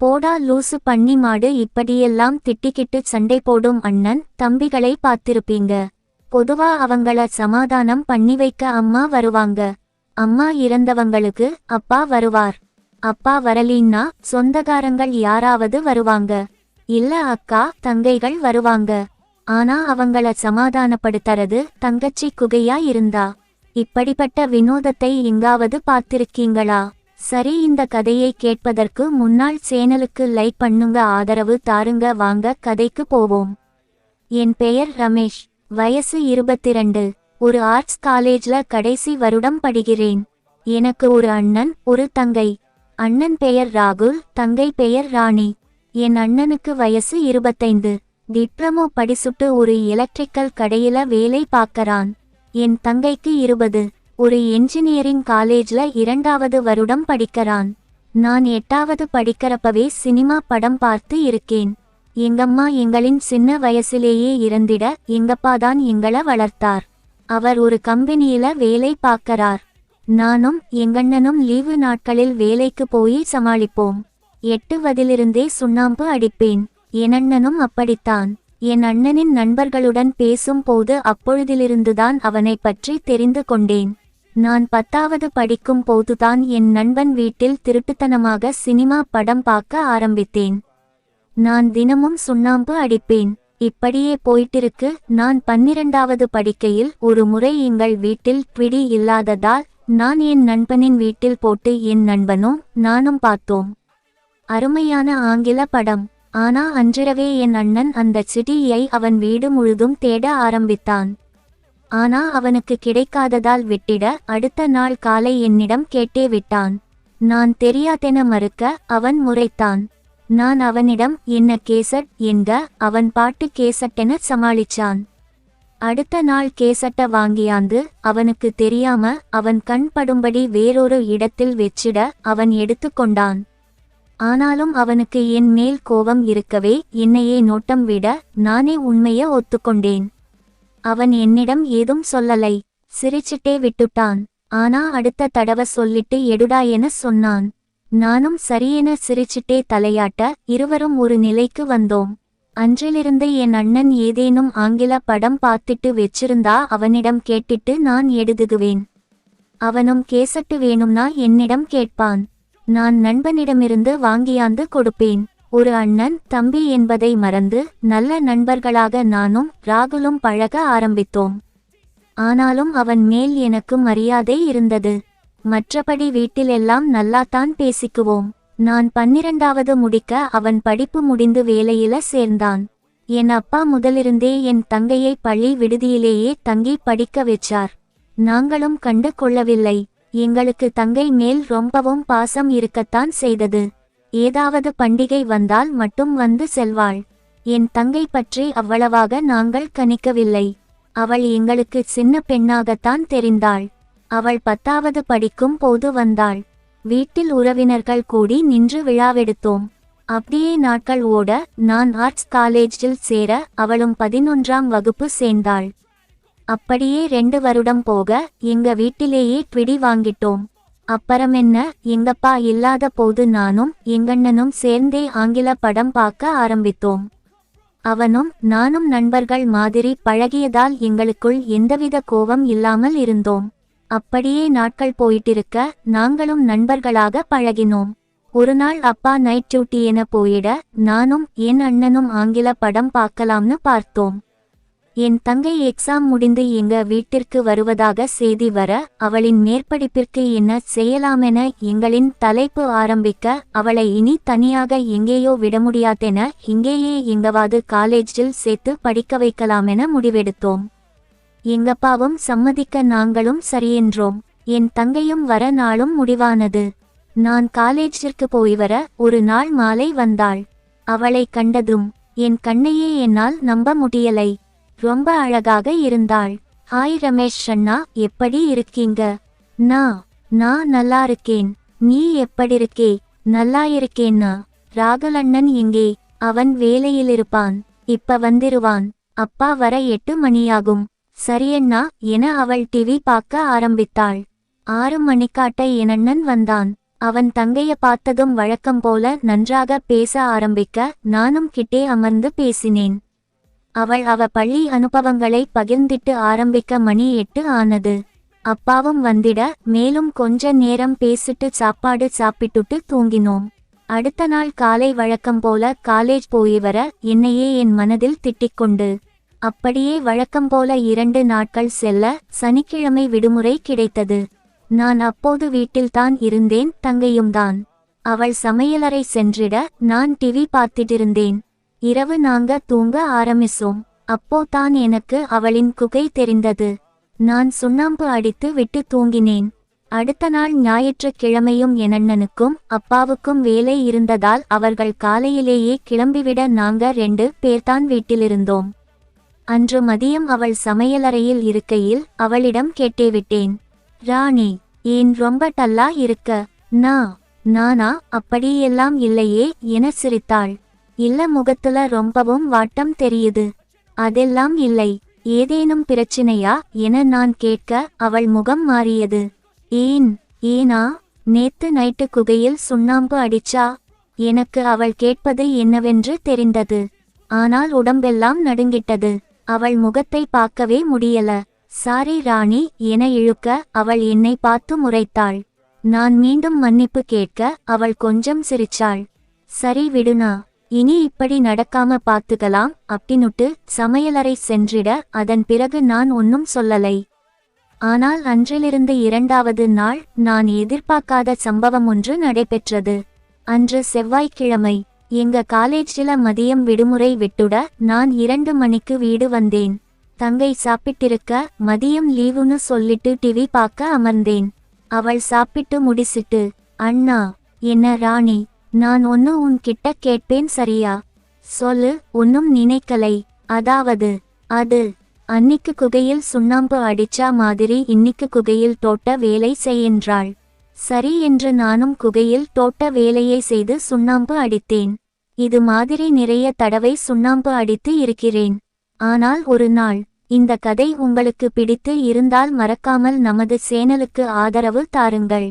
போடா லூசு பண்ணி மாடு இப்படியெல்லாம் திட்டிக்கிட்டு சண்டை போடும் அண்ணன் தம்பிகளை பார்த்திருப்பீங்க. பொதுவா அவங்கள சமாதானம் பண்ணி வைக்க அம்மா வருவாங்க. அம்மா இறந்தவங்களுக்கு அப்பா வருவார். அப்பா வரலீன்னா சொந்தக்காரங்கள் யாராவது வருவாங்க. இல்ல அக்கா தங்கைகள் வருவாங்க. ஆனா அவங்கள சமாதானப்படுத்துறது தங்கச்சி குகையா இருந்தா. இப்படிப்பட்ட வினோதத்தை எங்காவது பார்த்திருக்கீங்களா? சரி இந்த கதையை கேட்பதற்கு முன்னாள் சேனலுக்கு லைக் பண்ணுங்க ஆதரவு தாருங்க வாங்க கதைக்கு போவோம். என் பெயர் ரமேஷ் வயசு இருபத்திரண்டு. ஒரு ஆர்ட்ஸ் காலேஜ்ல கடைசி வருடம் படிக்கிறேன். எனக்கு ஒரு அண்ணன் ஒரு தங்கை. அண்ணன் பெயர் ராகுல் தங்கை பெயர் ராணி. என் அண்ணனுக்கு வயசு இருபத்தைந்து. டிப்ளமோ படிச்சுட்டு ஒரு எலக்ட்ரிக்கல் கடையில வேலை பார்க்கறான். என் தங்கைக்கு இருபது. ஒரு என்ஜினியரிங் காலேஜ்ல இரண்டாவது வருடம் படிக்கிறான். நான் எட்டாவது படிக்கிறப்பவே சினிமா படம் பார்த்து இருக்கேன். எங்கம்மா எங்களின் சின்ன வயசிலேயே இறந்திட எங்கப்பா தான் எங்களை வளர்த்தார். அவர் ஒரு கம்பெனியில வேலை பார்க்கறார். நானும் எங்கண்ணனும் லீவு நாட்களில் வேலைக்கு போய் சமாளிப்போம். எட்டு வதிலிருந்தே சுண்ணாம்பு அடிப்பேன். என் அண்ணனும் அப்படித்தான். என் அண்ணனின் நண்பர்களுடன் பேசும்போது அப்பொழுதிலிருந்துதான் அவனை பற்றி தெரிந்து கொண்டேன். நான் பத்தாவது படிக்கும் போதுதான் என் நண்பன் வீட்டில் திருட்டுத்தனமாக சினிமா படம் பார்க்க ஆரம்பித்தேன். நான் தினமும் சுண்ணாம்பு அடிப்பேன். இப்படியே போயிட்டிருக்கு. நான் பன்னிரண்டாவது படிக்கையில் ஒரு முறை எங்கள் வீட்டில் பிடி இல்லாததால் நான் என் நண்பனின் வீட்டில் போட்டு என் நண்பனும் நானும் பார்த்தோம். அருமையான ஆங்கில படம். ஆனா அன்றிரவே என் அண்ணன் அந்த சிடியை அவன் வீடு முழுதும் தேட ஆரம்பித்தான். ஆனா அவனுக்கு கிடைக்காததால் விட்டிட அடுத்த நாள் காலை என்னிடம் கேட்டே விட்டான். நான் தெரியாதென மறுக்க அவன் முறைத்தான். நான் அவனிடம் என்ன கேசட்? என்க அவன் பாட்டு கேசட்டென சமாளிச்சான். அடுத்த நாள் கேசட்ட வாங்கியாந்து அவனுக்கு தெரியாம அவன் கண் படும்படி வேறொரு இடத்தில் வெச்சிட அவன் எடுத்துக்கொண்டான் ஆனாலும் அவனுக்கு என் மேல் கோபம் இருக்கவே என்னையே நோட்டம் விட நானே உண்மைய ஒத்துக்கொண்டேன். அவன் என்னிடம் ஏதும் சொல்லலை. சிரிச்சிட்டே விட்டுட்டான். ஆனா அடுத்த தடவ சொல்லிட்டு எடுடா என சொன்னான். நானும் சரியென சிரிச்சிட்டே தலையாட்ட இருவரும் ஒரு நிலைக்கு வந்தோம். அன்றிலிருந்து என் அண்ணன் ஏதேனும் ஆங்கில படம் பார்த்துட்டு வெச்சிருந்தா அவனிடம் கேட்டுட்டு நான் எடுதுகுவேன் அவனும் கேசட்டு வேணும்னா என்னிடம் கேட்பான். நான் நண்பனிடமிருந்து வாங்கியாந்து கொடுப்பேன். ஒரு அண்ணன் தம்பி என்பதை மறந்து நல்ல நண்பர்களாக நானும் ராகுலும் பழக ஆரம்பித்தோம். ஆனாலும் அவன் மேல் எனக்கு மரியாதை இருந்தது. மற்றபடி வீட்டிலெல்லாம் நல்லாத்தான் பேசிக்குவோம். நான் பன்னிரண்டாவது முடிக்க அவன் படிப்பு முடிந்து வேலையில சேர்ந்தான். என் அப்பா முதலிருந்தே என் தங்கையை பள்ளி விடுதியிலேயே தங்கி படிக்க வச்சார். நாங்களும் கண்டு கொள்ளவில்லை எங்களுக்கு தங்கை மேல் ரொம்பவும் பாசம் இருக்கத்தான் செய்தது. ஏதாவது பண்டிகை வந்தால் மட்டும் வந்து செல்வாள். என் தங்கை பற்றி அவ்வளவாக நாங்கள் கணிக்கவில்லை. அவள் எங்களுக்கு சின்ன பெண்ணாகத்தான் தெரிந்தாள். அவள் பத்தாவது படிக்கும் போது வந்தாள். வீட்டில் உறவினர்கள் கூடி நின்று விழாவெடுத்தோம். அப்படியே நாட்கள் ஓட நான் ஆர்ட்ஸ் காலேஜில் சேர அவளும் பதினொன்றாம் வகுப்பு சேர்ந்தாள். அப்படியே ரெண்டு வருடம் போக எங்க வீட்டிலேயே பிடி வாங்கிட்டோம். அப்புறமென்ன? எங்கப்பா இல்லாத போது நானும் எங்கண்ணனும் சேர்ந்தே ஆங்கில படம் பார்க்க ஆரம்பித்தோம். அவனும் நானும் நண்பர்கள் மாதிரி பழகியதால் எங்களுக்குள் எந்தவித கோபம் இல்லாமல் இருந்தோம். அப்படியே நாட்கள் போயிட்டிருக்க நாங்களும் நண்பர்களாக பழகினோம். ஒரு நாள் அப்பா நைட் டியூட்டி என போயிட நானும் என் அண்ணனும் ஆங்கில படம் பார்க்கலாம்னு பார்த்தோம். என் தங்கை எக்ஸாம் முடிந்து எங்க வீட்டிற்கு வருவதாக செய்தி வர அவளின் மேற்படிப்பிற்கு என்ன செய்யலாமென எங்களின் தலைப்பு ஆரம்பிக்க அவளை இனி தனியாக எங்கேயோ விட முடியாதென இங்கேயே எங்கவாது காலேஜில் சேர்த்து படிக்க வைக்கலாமென முடிவெடுத்தோம். எங்கப்பாவும் சம்மதிக்க நாங்களும் சரியென்றோம் என் தங்கையும் வர நாளும் முடிவானது. நான் காலேஜிற்கு போய் வர ஒரு நாள் மாலை வந்தாள். அவளை கண்டதும் என் கண்ணையே என்னால் நம்ப முடியலை. ரொம்ப அழகாக இருந்தாள். ஹாய் ரமேஷ் அண்ணா எப்படி இருக்கீங்க? நான் நான் நல்லா இருக்கேன். நீ எப்படி இருக்கே? நல்லா இருக்கேன்னா ராகலண்ணன் எங்கே? அவன் வேலையில் இருப்பான். இப்ப வந்துருவான். அப்பா வர எட்டு மணியாகும். சரியண்ணா என அவள் டிவி பார்க்க ஆரம்பித்தாள். ஆறு மணிக்காட்ட எனண்ணன் வந்தான். அவன் தங்கைய பார்த்ததும் வழக்கம் போல நன்றாக பேச ஆரம்பிக்க நானும் கிட்டே அமர்ந்து பேசினேன். அவள் அவ பள்ளி அனுபவங்களை பகிர்ந்திட்டு ஆரம்பிக்க மணி எட்டு ஆனது. அப்பாவும் வந்திட மேலும் கொஞ்ச நேரம் பேசிட்டு சாப்பாடு சாப்பிட்டுட்டு தூங்கினோம். அடுத்த நாள் காலை வழக்கம் போல காலேஜ் போய் வர என்னையே என் மனதில் திட்டிக்கொண்டு அப்படியே வழக்கம் போல இரண்டு நாட்கள் செல்ல சனிக்கிழமை விடுமுறை கிடைத்தது. நான் அப்போது வீட்டில்தான் இருந்தேன் தங்கையும் தான் அவள் சமையலறை சென்றிட நான் டிவி பார்த்திட்டிருந்தேன். இரவு நாங்க தூங்க ஆரம்பிச்சோம். அப்போ தான் எனக்கு அவளின் குகை தெரிந்தது. நான் சுண்ணாம்பு அடித்து விட்டு தூங்கினேன். அடுத்த நாள் ஞாயிற்றுக்கிழமையும் எனண்ணனுக்கும் அப்பாவுக்கும் வேலை இருந்ததால் அவர்கள் காலையிலேயே கிளம்பிவிட நாங்க ரெண்டு பேர்தான் வீட்டிலிருந்தோம். அன்று மதியம் அவள் சமையலறையில் இருக்கையில் அவளிடம் கேட்டேவிட்டேன். ராணி ஏன் ரொம்ப டல்லா இருக்க? நா நானா? அப்படியெல்லாம் இல்லையே என சிரித்தாள். இல்ல முகத்துல ரொம்பவும் வாட்டம் தெரியுது. அதெல்லாம் இல்லை. ஏதேனும் பிரச்சினையா என நான் கேட்க அவள் முகம் மாறியது. ஏன் ஏனா நேத்து நைட்டு குகையில் சுண்ணாம்பு அடிச்சா? எனக்கு அவள் கேட்பது என்னவென்று தெரிந்தது. ஆனால் உடம்பெல்லாம் நடுங்கிட்டது. அவள் முகத்தை பார்க்கவே முடியல. சாரி ராணி என இழுக்க அவள் என்னை பார்த்து முறைத்தாள். நான் மீண்டும் மன்னிப்பு கேட்க அவள் கொஞ்சம் சிரிச்சாள். சரி விடுனா இனி இப்படி நடக்காம பார்த்துக்கலாம் அப்படின்னுட்டு சமையலறை சென்றிட அதன் பிறகு நான் ஒன்னும் சொல்லலை. ஆனால் அன்றிலிருந்து இரண்டாவது நாள் நான் எதிர்பார்க்காத சம்பவம் ஒன்று நடைபெற்றது. அன்று செவ்வாய்க்கிழமை எங்க காலேஜில மதியம் விடுமுறை விட்டுட நான் இரண்டு மணிக்கு வீடு வந்தேன். தங்கை சாப்பிட்டிருக்க மதியம் லீவுன்னு சொல்லிட்டு டிவி பார்க்க அமர்ந்தேன். அவள் சாப்பிட்டு முடிச்சிட்டு அண்ணா என்ன ராணி நான் ஒன்னு உன்கிட்ட கேட்பேன் சரியா? சொல்லு ஒன்னும் நினைக்கலை. அதாவது அது அன்னிக்கு குகையில் சுண்ணாம்பு அடிச்சா மாதிரி இன்னிக்கு குகையில் தோட்ட வேலை செய்கின்றாள் சரி என்று நானும் குகையில் தோட்ட வேலையை செய்து சுண்ணாம்பு அடித்தேன். இது மாதிரி நிறைய தடவை சுண்ணாம்பு அடித்து இருக்கிறேன். ஆனால் ஒரு நாள் இந்த கதை உங்களுக்கு பிடித்து இருந்தால் மறக்காமல் நமது சேனலுக்கு ஆதரவு தாருங்கள்.